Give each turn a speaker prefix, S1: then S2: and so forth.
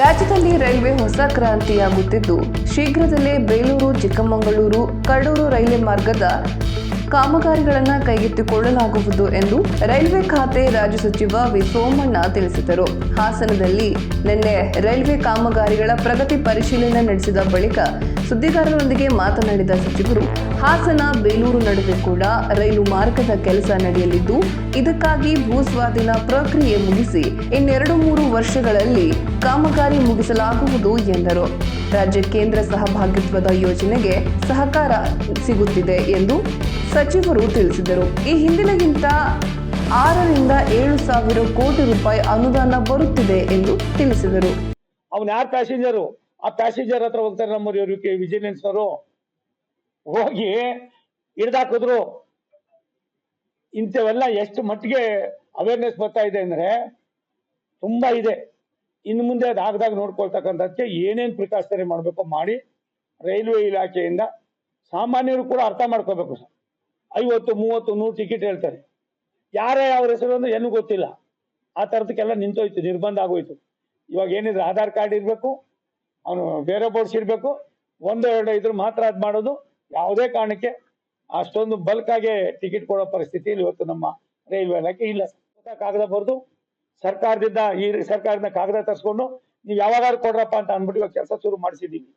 S1: ರಾಜ್ಯದಲ್ಲಿ ರೈಲ್ವೆ ಹೊಸ ಕ್ರಾಂತಿಯಾಗುತ್ತಿದ್ದು, ಶೀಘ್ರದಲ್ಲೇ ಬೇಲೂರು, ಚಿಕ್ಕಮಗಳೂರು, ಕಡೂರು ರೈಲ್ವೆ ಮಾರ್ಗದ ಕಾಮಗಾರಿಗಳನ್ನು ಕೈಗೆತ್ತಿಕೊಳ್ಳಲಾಗುವುದು ಎಂದು ರೈಲ್ವೆ ಖಾತೆ ರಾಜ್ಯ ಸಚಿವ ವಿ. ಸೋಮಣ್ಣ ತಿಳಿಸಿದರು. ಹಾಸನದಲ್ಲಿ ನಿನ್ನೆ ರೈಲ್ವೆ ಕಾಮಗಾರಿಗಳ ಪ್ರಗತಿ ಪರಿಶೀಲನೆ ನಡೆಸಿದ ಬಳಿಕ ಸುದ್ದಿಗಾರರೊಂದಿಗೆ ಮಾತನಾಡಿದ ಸಚಿವರು ಹಾಸನ ಬೇಲೂರು ನಡುವೆ ಕೂಡ ರೈಲು ಮಾರ್ಗದ ಕೆಲಸ ನಡೆಯಲಿದ್ದು, ಇದಕ್ಕಾಗಿ ಭೂಸ್ವಾಧೀನ ಪ್ರಕ್ರಿಯೆ ಮುಗಿಸಿ ಇನ್ನೆರಡು ಮೂರು ವರ್ಷಗಳಲ್ಲಿ ಕಾಮಗಾರಿ ಮುಗಿಸಲಾಗುವುದು ಎಂದರು. ರಾಜ್ಯ ಕೇಂದ್ರ ಸಹಭಾಗಿತ್ವದ ಯೋಜನೆಗೆ ಸಹಕಾರ ಸಿಗುತ್ತಿದೆ ಎಂದು ಸಚಿವರು ತಿಳಿಸಿದರು. ಈ ಹಿಂದಿನಗಿಂತ ಆರರಿಂದ ಏಳು ಸಾವಿರ ಕೋಟಿ ರೂಪಾಯಿ ಅನುದಾನ ಬರುತ್ತಿದೆ ಎಂದು ತಿಳಿಸಿದರು.
S2: ಅವ್ನು ಯಾರು ಪ್ಯಾಸೆಂಜರು ಆ ಪ್ಯಾಸೆಂಜರ್ ಹತ್ರ ಹೋಗ್ತಾರೆ ನಮ್ಮ ವಿಜಿಲೆನ್ಸ್ ಅವರು ಹೋಗಿ ಹಿಡ್ದಾಕಿದ್ರು ಇಂಥವೆಲ್ಲ ಎಷ್ಟು ಮಟ್ಟಿಗೆ ಅವೇರ್ನೆಸ್ ಬರ್ತಾ ಇದೆ ಅಂದ್ರೆ ತುಂಬಾ ಇದೆ. ಇನ್ನು ಮುಂದೆ ಅದು ಆಗದಾಗ ನೋಡ್ಕೊಳ್ತಕ್ಕಂಥದ್ದಕ್ಕೆ ಏನೇನು ಪ್ರಿಕಾಷನರಿ ಮಾಡಬೇಕು ಮಾಡಿ ರೈಲ್ವೆ ಇಲಾಖೆಯಿಂದ ಸಾಮಾನ್ಯರು ಕೂಡ ಅರ್ಥ ಮಾಡ್ಕೋಬೇಕು ಸರ್. ಐವತ್ತು, ಮೂವತ್ತು, ನೂರು ಟಿಕೆಟ್ ಹೇಳ್ತಾರೆ. ಯಾರೇ ಅವ್ರ ಹೆಸರು ಅಂದ್ರೆ ಏನು ಗೊತ್ತಿಲ್ಲ. ಆ ಥರದಕ್ಕೆಲ್ಲ ನಿಂತೋಯ್ತು, ನಿರ್ಬಂಧ ಆಗೋಯ್ತು. ಇವಾಗ ಏನಿದ್ರೆ ಆಧಾರ್ ಕಾರ್ಡ್ ಇರಬೇಕು, ಅವನು ಬೇರೆ ಬೋರ್ಡ್ಸ್ ಇರಬೇಕು, ಒಂದು ಎರಡು ಇದ್ರ ಮಾತ್ರ ಅದು ಮಾಡೋದು. ಯಾವುದೇ ಕಾರಣಕ್ಕೆ ಅಷ್ಟೊಂದು ಬಲ್ಕ್ ಆಗಿ ಟಿಕೆಟ್ ಕೊಡೋ ಪರಿಸ್ಥಿತಿ ಇವತ್ತು ನಮ್ಮ ರೈಲ್ವೆ ಇಲಾಖೆ ಇಲ್ಲ. ಕಾಗದ ಬರೆದು ಸರ್ಕಾರದಿಂದ ಈ ಸರ್ಕಾರದಿಂದ ಕಾಗದ ತರಿಸ್ಕೊಂಡು ನೀವು ಯಾವಾಗಾದ್ರು ಕೊಡ್ರಪ್ಪ ಅಂತ ಅಂದ್ಬಿಟ್ಟು ಇವಾಗ ಕೆಲಸ ಶುರು ಮಾಡಿಸಿದ್ದೀವಿ.